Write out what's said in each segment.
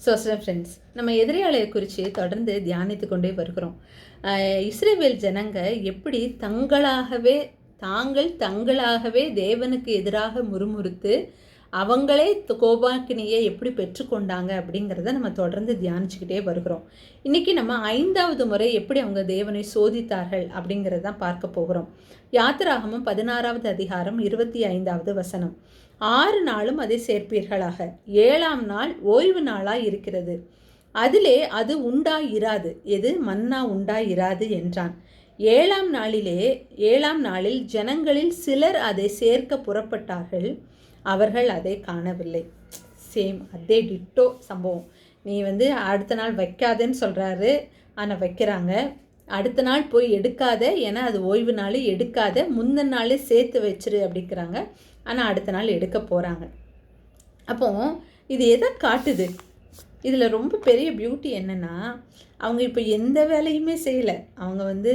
So friends நம்ம எதிரியாளையை குறித்து தொடர்ந்து தியானித்து கொண்டே வருகிறோம். இஸ்ரேவேல் ஜனங்க எப்படி தங்களாகவே தாங்கள் தங்களாகவே தேவனுக்கு எதிராக முறுமுறுத்து அவங்களே கோபாக்கினியை எப்படி பெற்றுக்கொண்டாங்க அப்படிங்கிறத நம்ம தொடர்ந்து தியானிச்சுக்கிட்டே வருகிறோம். இன்றைக்கி நம்ம ஐந்தாவது முறை எப்படி அவங்க தேவனை சோதித்தார்கள் அப்படிங்கிறத தான் பார்க்க போகிறோம். யாத்திராகமும் பதினாறாவது அதிகாரம் இருபத்தி ஐந்தாவது வசனம். ஆறு நாளும் அதை சேர்ப்பீர்களாக. ஏழாம் நாள் ஓய்வு நாளாய் இருக்கிறது. அதிலே அது உண்டாயிராது. எது? மன்னா உண்டாயிராது என்றான். ஏழாம் நாளிலே ஏழாம் நாளில் ஜனங்களில் சிலர் அதை சேர்க்க புறப்பட்டார்கள். அவர்கள் அதை காணவில்லை. சேம் அதே டிட்டோ சம்பவம். நீ வந்து அடுத்த நாள் வைக்காதேன்னு சொல்கிறாரு ஆனால் வைக்கிறாங்க. அடுத்த நாள் போய் எடுக்காத. ஏன்னா அது ஓய்வு நாள் எடுக்காத. முந்தின நாளே சேர்த்து வச்சிரு அப்படிங்கிறாங்க. ஆனால் அடுத்த நாள் எடுக்க போகிறாங்க அப்போ இது எதை காட்டுது? இதில் ரொம்ப பெரிய பியூட்டி என்னென்னா அவங்க இப்போ எந்த வேலையுமே செய்யலை. அவங்க வந்து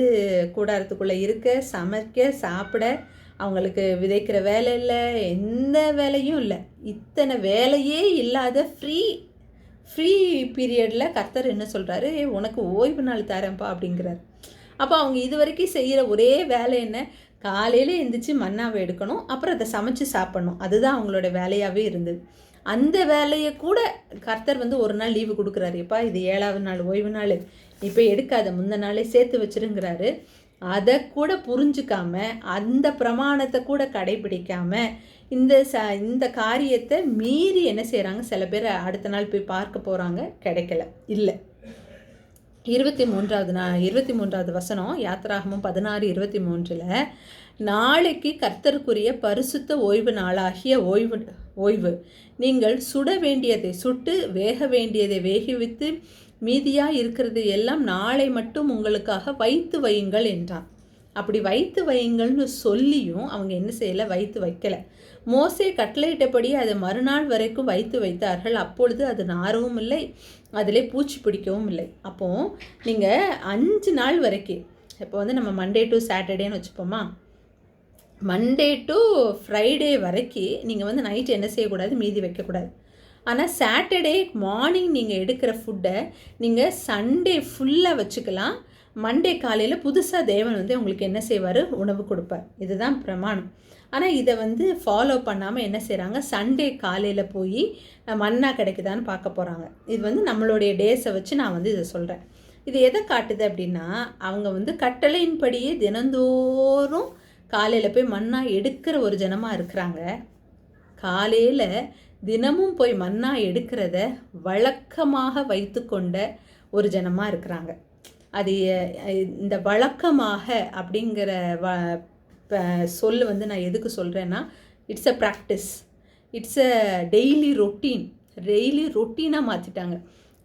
கூடாரத்துக்குள்ளே இருக்க சமைக்க சாப்பிட அவங்களுக்கு விதைக்கிற வேலை இல்லை எந்த வேலையும் இல்லை. இத்தனை வேலையே இல்லாத ஃப்ரீ ஃப்ரீ பீரியடில் கர்த்தர் என்ன சொல்கிறாரு உனக்கு ஓய்வு நாள் தரேன்ப்பா அப்படிங்கிறார். அப்போ அவங்க இது வரைக்கும் செய்கிற ஒரே வேலை என்ன? காலையில் எழுந்திரிச்சு மண்ணாவை எடுக்கணும் அப்புறம் அதை சமைச்சு சாப்பிடணும். அதுதான் அவங்களோட வேலையாகவே இருந்தது. அந்த வேலையை கூட கர்த்தர் வந்து ஒரு நாள் லீவு கொடுக்குறாரு. எப்பா இது ஏழாவது நாள் ஓய்வு நாள். இப்போ எடுக்காத முந்த நாளே சேர்த்து வச்சுருங்கிறாரு. அதை கூட புரிஞ்சுக்காம அந்த பிரமாணத்தை கூட கடைபிடிக்காம இந்த ச இந்த காரியத்தை மீறி என்ன செய்கிறாங்க சில பேர் அடுத்த நாள் போய் பார்க்க போகிறாங்க கிடைக்கல. இல்லை. இருபத்தி மூன்றாவது நா இருபத்தி மூன்றாவது வசனம் யாத்ராகமும் பதினாறு இருபத்தி மூன்றில் நாளைக்கு கர்த்தருக்குரிய பரிசுத்த ஓய்வு நாளாகிய ஓய்வு ஓய்வு. நீங்கள் சுட வேண்டியதை சுட்டு வேக வேண்டியதை வேகவித்து மீதியாக இருக்கிறது எல்லாம் நாளை மட்டும் உங்களுக்காக வைத்து வையுங்கள் என்றான். அப்படி வைத்து வையுங்கள்னு சொல்லியும் அவங்க என்ன செய்யலை? வைத்து வைக்கலை. மோசே கட்டளையிட்டபடி அதை மறுநாள் வரைக்கும் வைத்து வைத்தார்கள். அப்பொழுது அது நாரவும் இல்லை அதிலே பூச்சி பிடிக்கவும் இல்லை. அப்போது நீங்கள் அஞ்சு நாள் வரைக்கும் இப்போ வந்து நம்ம மண்டே டு சாட்டர்டேன்னு வச்சுப்போமா? மண்டே டு ஃப்ரைடே வரைக்கும் நீங்கள் வந்து நைட் என்ன செய்யக்கூடாது? மீதி வைக்கக்கூடாது. ஆனால் சாட்டர்டே மார்னிங் நீங்கள் எடுக்கிற ஃபுட்டை நீங்கள் சண்டே ஃபுல்லாக வச்சுக்கலாம். மண்டே காலையில் புதுசாக தேவன் வந்து உங்களுக்கு என்ன செய்வார்? உணவு கொடுப்பார். இதுதான் பிரமாணம். ஆனால் இதை வந்து ஃபாலோ பண்ணாமல் என்ன செய்கிறாங்க சண்டே காலையில் போய் மண்ணா கிடைக்குதான்னு பார்க்க போகிறாங்க இது வந்து நம்மளுடைய டேஸை வச்சு நான் வந்து இதை சொல்கிறேன் இது எதை காட்டுது அப்படின்னா அவங்க வந்து கட்டளையின்படியே தினந்தோறும் காலையில் போய் மண்ணா எடுக்கிற ஒரு ஜனமாக இருக்கிறாங்க. காலையில் தினமும் போய் மண்ணா எடுக்கிறத வழக்கமாக வைத்துக்கொண்ட ஒரு ஜனமாக இருக்கிறாங்க. அது இந்த வழக்கமாக அப்படிங்கிற வ ப- சொல்லு வந்து நான் எதுக்கு சொல்கிறேன்னா it's a practice it's a daily routine daily ரொட்டீனாக மாற்றிட்டாங்க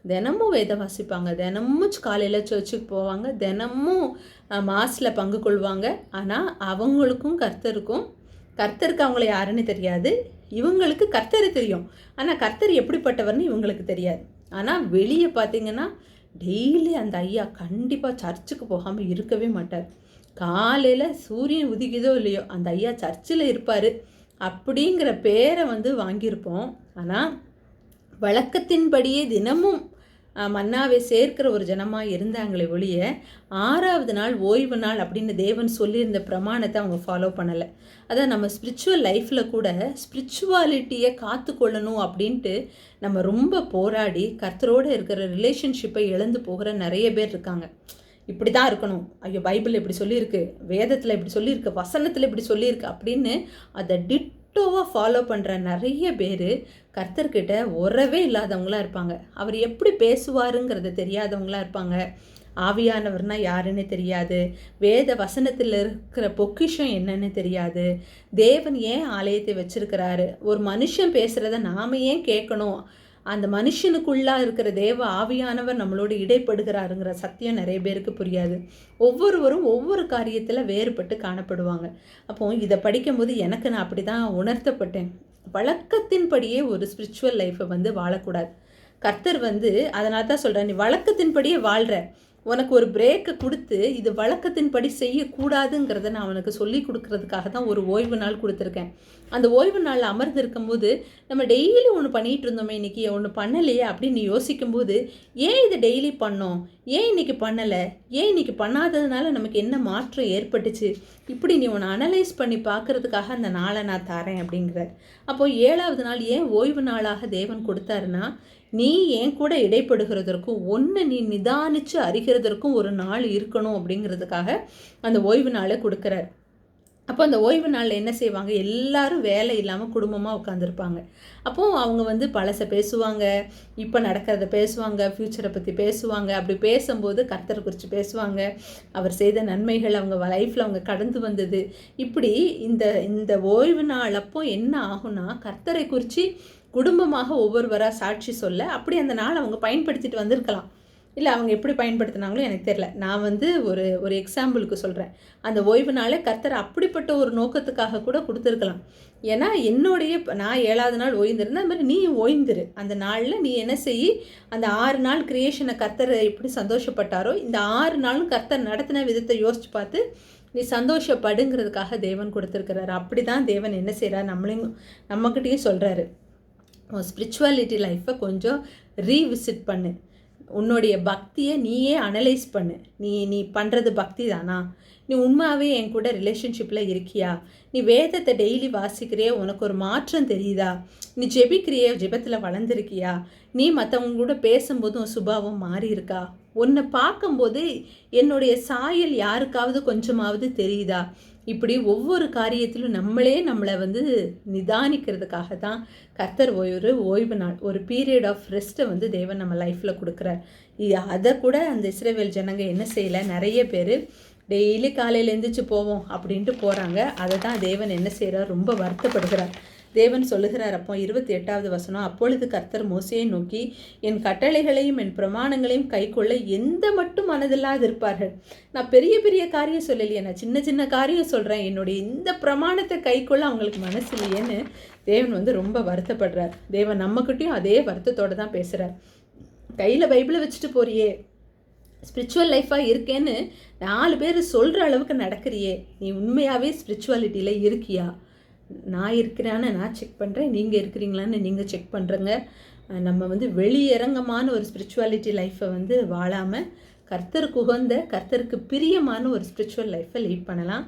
தினமும் வேதம் வாசிப்பாங்க. தினமும் காலையில் சர்ச்சுக்கு போவாங்க. தினமும் மாஸில் பங்கு கொள்வாங்க. ஆனால் அவங்களுக்கும் கர்த்தருக்கும் கர்த்தருக்கு அவங்கள யாருன்னு தெரியாது. இவங்களுக்கு கர்த்தர் தெரியும். ஆனால் கர்த்தர் எப்படிப்பட்டவர்னு இவங்களுக்கு தெரியாது. ஆனால் வெளியே பார்த்தீங்கன்னா டெய்லி அந்த ஐயா கண்டிப்பாக சர்ச்சுக்கு போகாமல் இருக்கவே மாட்டார். காலையில் சூரியன் உதிக்குதோ இல்லையோ அந்த ஐயா சர்ச்சில் இருப்பார். அப்படிங்கிற பேரை வந்து வாங்கியிருப்போம். ஆனால் வழக்கத்தின்படியே தினமும் மன்னாவை சேர்க்கிற ஒரு ஜனமாக இருந்தாங்களே ஒழிய ஆறாவது நாள் ஓய்வு நாள் அப்படின்னு தேவன் சொல்லியிருந்த பிரமாணத்தை அவங்க ஃபாலோ பண்ணலை. அதான் நம்ம ஸ்பிரிச்சுவல் லைஃப்பில் கூட ஸ்பிரிச்சுவாலிட்டியை காத்துக்கொள்ளணும் அப்படின்ட்டு நம்ம ரொம்ப போராடி கர்த்தரோடு இருக்கிற ரிலேஷன்ஷிப்பை இழந்து போகிற நிறைய பேர் இருக்காங்க. இப்படி தான் இருக்கணும். ஐயோ பைபிள் இப்படி சொல்லியிருக்கு வேதத்தில் இப்படி சொல்லியிருக்கு வசனத்தில் இப்படி சொல்லியிருக்கு அப்படின்னு அதை டிட்டோவாக ஃபாலோ பண்ணுற நிறைய பேர் கர்த்தர்கிட்ட உறவே இல்லாதவங்களா இருப்பாங்க. அவர் எப்படி பேசுவாருங்கிறத தெரியாதவங்களா இருப்பாங்க. ஆவியானவர்னா யாருன்னு தெரியாது. வேத வசனத்தில் இருக்கிற பொக்கிஷம் என்னன்னு தெரியாது. தேவன் ஏன் ஆலயத்தை வச்சிருக்கிறாரு? ஒரு மனுஷன் பேசுகிறத நாம ஏன் கேட்கணும்? அந்த மனுஷனுக்குள்ளா இருக்கிற தேவ ஆவியானவர் நம்மளோடு இடைப்படுகிறாருங்கிற சத்தியம் நிறைய பேருக்கு புரியாது. ஒவ்வொருவரும் ஒவ்வொரு காரியத்தில் வேறுபட்டு காணப்படுவாங்க. அப்போ இதை படிக்கும்போது எனக்கு நான் அப்படி தான் உணர்த்தப்பட்டேன். வழக்கத்தின்படியே ஒரு ஸ்பிரிச்சுவல் லைஃப்பை வந்து வாழக்கூடாது. கர்த்தர் வந்து அதனால தான் சொல்கிறேன் நீ வழக்கத்தின்படியே வாழ்கிற உனக்கு ஒரு பிரேக்கை கொடுத்து இது வழக்கத்தின்படி செய்யக்கூடாதுங்கிறத நான் அவனுக்கு சொல்லி கொடுக்கறதுக்காக தான் ஒரு ஓய்வு நாள் கொடுத்துருக்கேன். அந்த ஓய்வு நாளில் அமர்ந்து இருக்கும்போது நம்ம டெய்லி ஒன்று பண்ணிகிட்டு இருந்தோமே இன்றைக்கி ஒன்று பண்ணலையே அப்படின்னு யோசிக்கும்போது ஏன் இதை டெய்லி பண்ணோம்? ஏன் இன்றைக்கி பண்ணலை? ஏன் இன்றைக்கி பண்ணாததுனால நமக்கு என்ன மாற்றம் ஏற்பட்டுச்சு? இப்படி நீ உன்னை அனலைஸ் பண்ணி பார்க்குறதுக்காக அந்த நாளை நான் தரேன் அப்படிங்கிறார். அப்போது ஏழாவது நாள் ஏன் ஓய்வு நாளாக தேவன் கொடுத்தாருன்னா நீ என் கூட இடைப்படுகிறதற்கும் ஒன்று நீ நிதானித்து அறிகிறதற்கும் ஒரு நாள் இருக்கணும் அப்படிங்கிறதுக்காக அந்த ஓய்வு நாளை கொடுக்குறார். அப்போ அந்த ஓய்வு நாளில் என்ன செய்வாங்க? எல்லாரும் வேலை இல்லாமல் குடும்பமாக உட்காந்துருப்பாங்க அப்போது அவங்க வந்து பழசை பேசுவாங்க. இப்போ நடக்கிறத பேசுவாங்க. ஃப்யூச்சரை பற்றி பேசுவாங்க. அப்படி பேசும்போது கர்த்தரை குறித்து பேசுவாங்க. அவர் செய்த நன்மைகள் அவங்க லைஃப்பில் அவங்க கடந்து வந்தது. இப்படி இந்த இந்த ஓய்வு நாள் அப்போ என்ன ஆகும்னா கர்த்தரை குறித்து குடும்பமாக ஒவ்வொருவராக சாட்சி சொல்ல அப்படி அந்த நாள் அவங்க பயன்படுத்திட்டு வந்திருக்கலாம். இல்லை அவங்க எப்படி பயன்படுத்தினாங்களோ எனக்கு தெரில நான் வந்து ஒரு ஒரு எக்ஸாம்பிளுக்கு சொல்கிறேன் அந்த ஓய்வு நாளே கர்த்தர் அப்படிப்பட்ட ஒரு நோக்கத்துக்காக கூட கொடுத்துருக்கலாம். ஏன்னா என்னுடைய நான் ஏழாவது நாள் ஓய்ந்திருந்தேன். அது மாதிரி நீ ஓய்ந்துரு. அந்த நாளில் நீ என்ன செய்? அந்த ஆறு நாள் கிரியேஷனை கர்த்தர் எப்படி சந்தோஷப்பட்டாரோ இந்த ஆறு நாளும் கர்த்தர் நடத்தின விதத்தை யோசித்து பார்த்து நீ சந்தோஷப்படுங்கிறதுக்காக தேவன் கொடுத்துருக்கிறாரு. அப்படி தான் தேவன் என்ன செய்கிறார் நம்மளையும் நம்மக்கிட்டேயும் சொல்கிறாரு ஸ்பிரிச்சுவாலிட்டி லைஃப்பை கொஞ்சம் ரீவிசிட் பண்ணு. உன்னுடைய பக்தியை நீயே அனலைஸ் பண்ணு. நீ நீ பண்ணுறது பக்தி தானா நீ உண்மையாகவே என் கூட ரிலேஷன்ஷிப்பில் இருக்கியா? நீ வேதத்தை டெய்லி வாசிக்கிறிய? உனக்கு ஒரு மாற்றம் தெரியுதா? நீ ஜெபிக்கிறிய? ஜெபத்தில் வளர்ந்துருக்கியா? நீ மற்றவங்க கூட பேசும்போதும் சுபாவம் மாறி இருக்கா உன்னை பார்க்கும்போது என்னுடைய சாயல் யாருக்காவது கொஞ்சமாவது தெரியுதா? இப்படி ஒவ்வொரு காரியத்திலும் நம்மளே நம்மளை வந்து நிதானிக்கிறதுக்காக தான் கர்த்தர் ஒரு ஓய்வு நாள் ஒரு பீரியட் ஆஃப் ரெஸ்ட்டை வந்து தேவன் நம்ம லைஃப்பில் கொடுக்குறார். அதை கூட அந்த இஸ்ரேவேல் ஜனங்க என்ன செய்யலை? நிறைய பேர் டெய்லி காலையில் எழுந்திரிச்சு போவோம் அப்படின்ட்டு போகிறாங்க அதை தான் தேவன் என்ன செய்கிறார் ரொம்ப வருத்தப்படுகிறார். தேவன் சொல்லுகிறார் அப்போ இருபத்தி எட்டாவது வசனம் அப்பொழுது கர்த்தர் மோசையை நோக்கி என் கட்டளைகளையும் என் பிரமாணங்களையும் கைக்கொள்ள எந்த மட்டும் மனதில்லாது இருப்பார்கள்? நான் பெரிய பெரிய காரியம் சொல்லலையே நான் சின்ன சின்ன காரியம் சொல்கிறேன் என்னுடைய இந்த பிரமாணத்தை கைக்கொள்ள அவங்களுக்கு மனசு இல்லையேன்னு தேவன் வந்து ரொம்ப வருத்தப்படுறார். தேவன் நம்மக்கிட்டையும் அதே வருத்தத்தோடு தான் பேசுகிறார் கையில் பைபிளை வச்சுட்டு போறியே ஸ்பிரிச்சுவல் லைஃபாக இருக்கேன்னு நாலு பேர் சொல்கிற அளவுக்கு நடக்கிறியே. நீ உண்மையாகவே ஸ்பிரிச்சுவாலிட்டியில் இருக்கியா? நான் இருக்கிறான்னு நான் செக் பண்ணுறேன் நீங்கள் இருக்கிறீங்களான்னு நீங்கள் செக் பண்ணுறங்க நம்ம வந்து வெளியரங்கமான ஒரு ஸ்பிரிச்சுவாலிட்டி லைஃப்பை வந்து வாழாமல் கர்த்தருக்கு உகந்த கர்த்தருக்கு பிரியமான ஒரு ஸ்பிரிச்சுவல் லைஃப்பை லீட் பண்ணலாம்.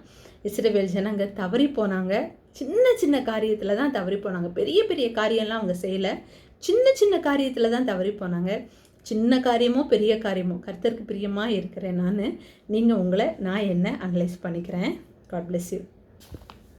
இஸ்ரேவேல் ஜனங்க தவறி போனாங்க. சின்ன சின்ன காரியத்தில் தான் தவறி போனாங்க. பெரிய பெரிய காரியம்லாம் அவங்க செய்யலை. சின்ன சின்ன காரியத்தில் தான் தவறி போனாங்க. சின்ன காரியமோ பெரிய காரியமோ கர்த்தருக்கு பிரியமாக இருக்கிறேன் நான். நீங்கள் உங்களை நான் என்ன அனலைஸ் பண்ணிக்கிறேன். God bless you